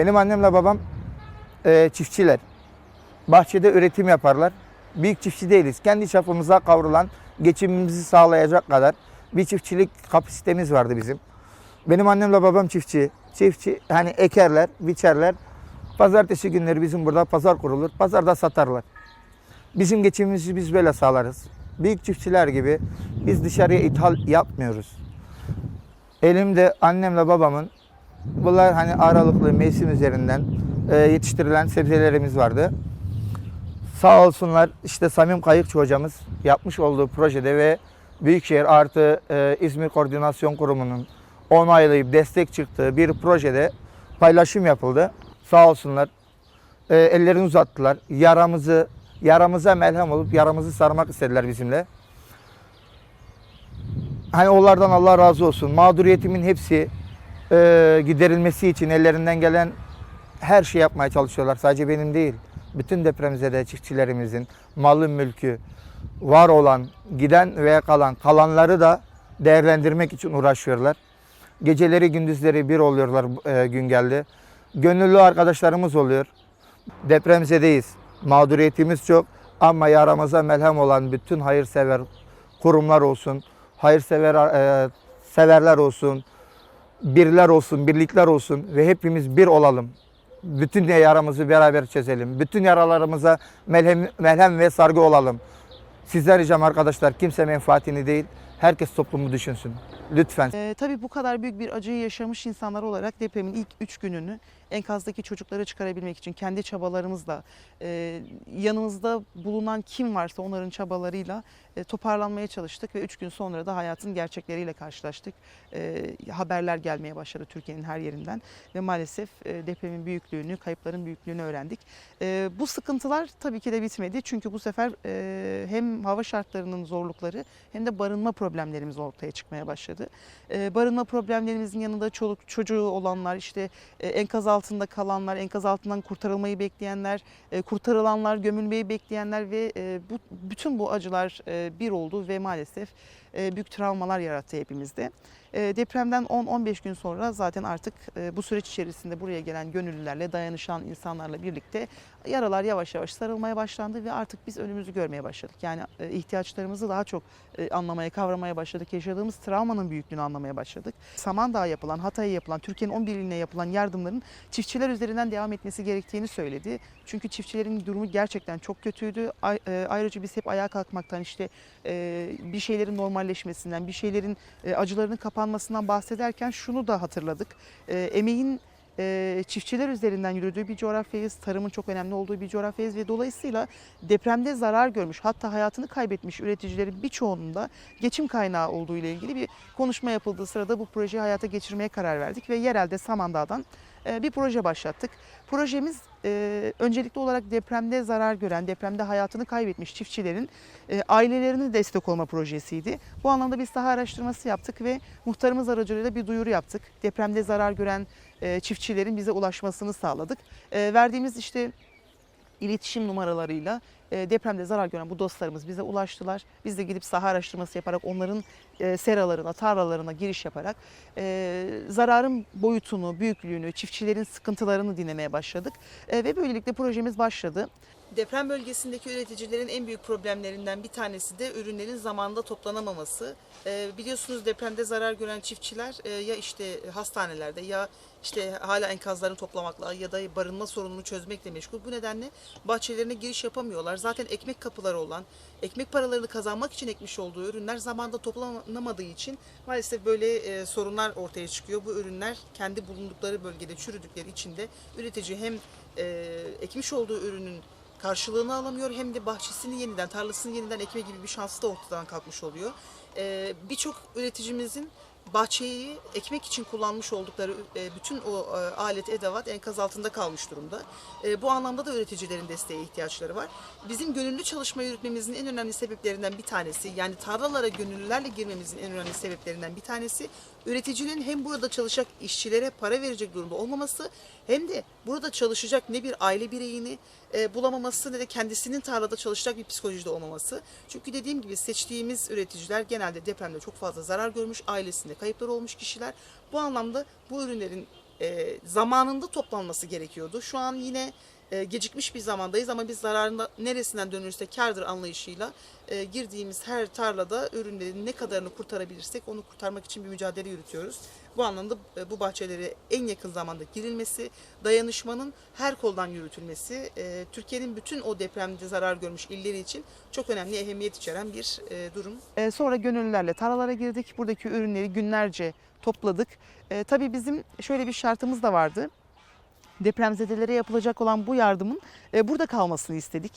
Benim annemle babam e, çiftçiler. Bahçede üretim yaparlar. Büyük çiftçi değiliz. Kendi çapımıza kavrulan, geçimimizi sağlayacak kadar bir çiftçilik kapasitemiz vardı bizim. Benim annemle babam çiftçi. Çiftçi hani ekerler, biçerler. Pazartesi günleri bizim burada pazar kurulur. Pazarda satarlar. Bizim geçimimizi biz böyle sağlarız. Büyük çiftçiler gibi biz dışarıya ithal yapmıyoruz. Elimde annemle babamın bunlar hani aralıklı mevsim üzerinden e, yetiştirilen sebzelerimiz vardı. Sağ olsunlar işte Samim Kayıkçı hocamız yapmış olduğu projede ve Büyükşehir artı e, İzmir Koordinasyon Kurumu'nun onaylayıp destek çıktığı bir projede paylaşım yapıldı. Sağ olsunlar e, ellerini uzattılar. Yaramızı yaramıza melhem olup yaramızı sarmak istediler bizimle. Hani onlardan Allah razı olsun. Mağduriyetimin hepsi e, giderilmesi için ellerinden gelen her şey yapmaya çalışıyorlar. Sadece benim değil. Bütün depremzede çiftçilerimizin malı mülkü var olan, giden veya kalan, kalanları da değerlendirmek için uğraşıyorlar. Geceleri gündüzleri bir oluyorlar e, gün geldi. Gönüllü arkadaşlarımız oluyor. Depremzedeyiz. Mağduriyetimiz çok ama yaramıza melhem olan bütün hayırsever kurumlar olsun, hayırsever e, severler olsun, birler olsun, birlikler olsun ve hepimiz bir olalım. Bütün yaramızı beraber çözelim. Bütün yaralarımıza melhem, melhem ve sargı olalım. Sizden ricam arkadaşlar kimse menfaatini değil, herkes toplumu düşünsün. Lütfen. Ee, tabii bu kadar büyük bir acıyı yaşamış insanlar olarak depremin ilk üç gününü enkazdaki çocukları çıkarabilmek için kendi çabalarımızla, e, yanımızda bulunan kim varsa onların çabalarıyla e, toparlanmaya çalıştık ve üç gün sonra da hayatın gerçekleriyle karşılaştık. E, haberler gelmeye başladı Türkiye'nin her yerinden ve maalesef e, depremin büyüklüğünü, kayıpların büyüklüğünü öğrendik. E, bu sıkıntılar tabii ki de bitmedi çünkü bu sefer e, hem hava şartlarının zorlukları hem de barınma problemlerimiz ortaya çıkmaya başladı. E, barınma problemlerimizin yanında çoluk çocuğu olanlar, işte e, enkaz altında kalanlar, enkaz altından kurtarılmayı bekleyenler, e, kurtarılanlar, gömülmeyi bekleyenler ve e, bu bütün bu acılar e, bir oldu ve maalesef e, büyük travmalar yarattı hepimizde. E, depremden 10-15 gün sonra zaten artık e, bu süreç içerisinde buraya gelen gönüllülerle, dayanışan insanlarla birlikte yaralar yavaş yavaş sarılmaya başlandı ve artık biz önümüzü görmeye başladık. Yani e, ihtiyaçlarımızı daha çok e, anlamaya, kavramaya başladık. Yaşadığımız travmanın büyüklüğünü anlamaya başladık. Samandağ'a yapılan, Hatay'a yapılan, Türkiye'nin 11 iline yapılan yardımların çiftçiler üzerinden devam etmesi gerektiğini söyledi. Çünkü çiftçilerin durumu gerçekten çok kötüydü. E, Ayrıca biz hep ayağa kalkmaktan işte e, bir şeylerin normalleşmesinden, bir şeylerin e, acılarının kapanmasından bahsederken şunu da hatırladık. Emeğin e, çiftçiler üzerinden yürüdüğü bir coğrafyayız. Tarımın çok önemli olduğu bir coğrafyayız ve dolayısıyla depremde zarar görmüş hatta hayatını kaybetmiş üreticilerin birçoğunun da geçim kaynağı olduğu ile ilgili bir konuşma yapıldığı sırada bu projeyi hayata geçirmeye karar verdik ve yerelde Samandağ'dan e, bir proje başlattık. Projemiz e, öncelikli olarak depremde zarar gören, depremde hayatını kaybetmiş çiftçilerin e, ailelerine destek olma projesiydi. Bu anlamda bir saha araştırması yaptık ve muhtarımız aracılığıyla bir duyuru yaptık. Depremde zarar gören e, çiftçilerin bize ulaşmasını sağladık. E, verdiğimiz işte iletişim numaralarıyla e, depremde zarar gören bu dostlarımız bize ulaştılar. Biz de gidip saha araştırması yaparak onların e, seralarına, tarlalarına giriş yaparak e, zararın boyutunu, büyüklüğünü, çiftçilerin sıkıntılarını dinlemeye başladık. Ve böylelikle projemiz başladı. Deprem bölgesindeki üreticilerin en büyük problemlerinden bir tanesi de ürünlerin zamanında toplanamaması. Ee, biliyorsunuz depremde zarar gören çiftçiler e, ya işte hastanelerde ya işte hala enkazlarını toplamakla ya da barınma sorununu çözmekle meşgul. Bu nedenle bahçelerine giriş yapamıyorlar. Zaten ekmek kapıları olan, ekmek paralarını kazanmak için ekmiş olduğu ürünler zamanda toplanamadığı için maalesef böyle e, sorunlar ortaya çıkıyor. Bu ürünler kendi bulundukları bölgede çürüdükleri için de üretici hem e, ekmiş olduğu ürünün karşılığını alamıyor hem de bahçesini yeniden, tarlasını yeniden ekme gibi bir şansı da ortadan kalkmış oluyor. Ee, Birçok üreticimizin bahçeyi ekmek için kullanmış oldukları e, bütün o e, alet edevat enkaz altında kalmış durumda. E, Bu anlamda da üreticilerin desteğe ihtiyaçları var. Bizim gönüllü çalışma yürütmemizin en önemli sebeplerinden bir tanesi yani tarlalara gönüllülerle girmemizin en önemli sebeplerinden bir tanesi üreticinin hem burada çalışacak işçilere para verecek durumda olmaması hem de burada çalışacak ne bir aile bireyini e, bulamaması ne de kendisinin tarlada çalışacak bir psikolojide olmaması. Çünkü dediğim gibi seçtiğimiz üreticiler genelde depremde çok fazla zarar görmüş, ailesinde kayıplar olmuş kişiler. Bu anlamda bu ürünlerin e, zamanında toplanması gerekiyordu. Şu an yine e, gecikmiş bir zamandayız ama biz zararında neresinden dönülürse kardır anlayışıyla e, girdiğimiz her tarlada ürünlerin ne kadarını kurtarabilirsek onu kurtarmak için bir mücadele yürütüyoruz. Bu anlamda e, bu bahçelere en yakın zamanda girilmesi, dayanışmanın her koldan yürütülmesi, e, Türkiye'nin bütün o depremde zarar görmüş illeri için çok önemli ehemmiyet içeren bir durum. Sonra gönüllülerle tarlalara girdik. Buradaki ürünleri günlerce topladık. Tabii bizim şöyle bir şartımız da vardı. Depremzedelere yapılacak olan bu yardımın e, burada kalmasını istedik.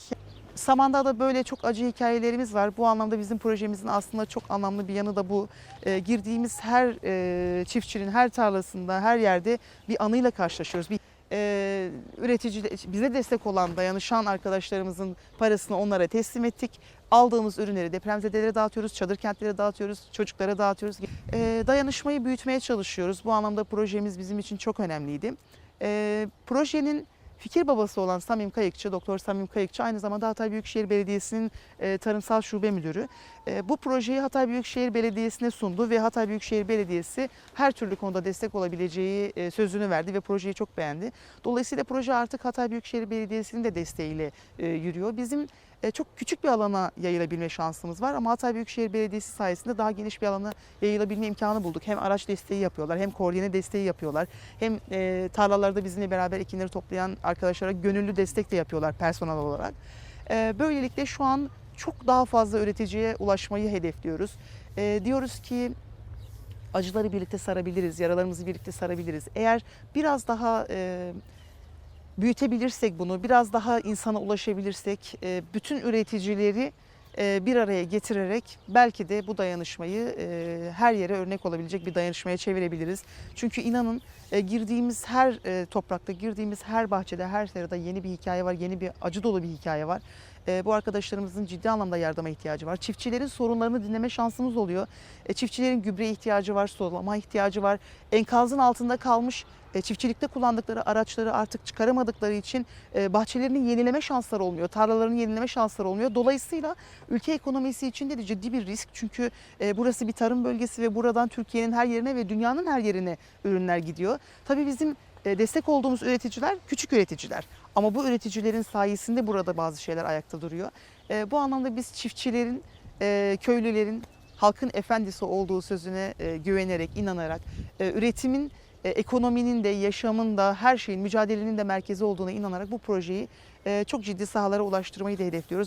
Samandağ'da böyle çok acı hikayelerimiz var. Bu anlamda bizim projemizin aslında çok anlamlı bir yanı da bu. E, girdiğimiz her e, çiftçinin, her tarlasında, her yerde bir anıyla karşılaşıyoruz. Bir e, üretici bize destek olan dayanışan arkadaşlarımızın parasını onlara teslim ettik. Aldığımız ürünleri depremzedelere dağıtıyoruz, çadır kentlere dağıtıyoruz, çocuklara dağıtıyoruz. E, dayanışmayı büyütmeye çalışıyoruz. Bu anlamda projemiz bizim için çok önemliydi. E, projenin fikir babası olan Samim Kayıkçı, Doktor Samim Kayıkçı aynı zamanda Hatay Büyükşehir Belediyesi'nin e, tarımsal şube müdürü. E, bu projeyi Hatay Büyükşehir Belediyesi'ne sundu ve Hatay Büyükşehir Belediyesi her türlü konuda destek olabileceği e, sözünü verdi ve projeyi çok beğendi. Dolayısıyla proje artık Hatay Büyükşehir Belediyesi'nin de desteğiyle e, yürüyor. Bizim çok küçük bir alana yayılabilme şansımız var ama Hatay Büyükşehir Belediyesi sayesinde daha geniş bir alana yayılabilme imkanı bulduk. Hem araç desteği yapıyorlar hem koordine desteği yapıyorlar. Hem e, tarlalarda bizimle beraber ekinleri toplayan arkadaşlara gönüllü destek de yapıyorlar personel olarak. E, böylelikle şu an çok daha fazla üreticiye ulaşmayı hedefliyoruz. E, diyoruz ki acıları birlikte sarabiliriz, yaralarımızı birlikte sarabiliriz. Eğer biraz daha e, büyütebilirsek bunu, biraz daha insana ulaşabilirsek, e, bütün üreticileri e, bir araya getirerek belki de bu dayanışmayı e, her yere örnek olabilecek bir dayanışmaya çevirebiliriz. Çünkü inanın girdiğimiz her toprakta, girdiğimiz her bahçede, her serada yeni bir hikaye var, yeni bir acı dolu bir hikaye var. Bu arkadaşlarımızın ciddi anlamda yardıma ihtiyacı var. Çiftçilerin sorunlarını dinleme şansımız oluyor. Çiftçilerin gübre ihtiyacı var, sulama ihtiyacı var. Enkazın altında kalmış çiftçilikte kullandıkları araçları artık çıkaramadıkları için e, bahçelerini yenileme şansları olmuyor. Tarlalarını yenileme şansları olmuyor. Dolayısıyla ülke ekonomisi için de ciddi bir risk. Çünkü e, burası bir tarım bölgesi ve buradan Türkiye'nin her yerine ve dünyanın her yerine ürünler gidiyor. Tabii bizim e, destek olduğumuz üreticiler küçük üreticiler. Ama bu üreticilerin sayesinde burada bazı şeyler ayakta duruyor. E, Bu anlamda biz çiftçilerin, e, köylülerin, halkın efendisi olduğu sözüne e, güvenerek, inanarak, e, üretimin e, ekonominin de, yaşamın da, her şeyin, mücadelenin de merkezi olduğuna inanarak bu projeyi e, çok ciddi sahalara ulaştırmayı da hedefliyoruz.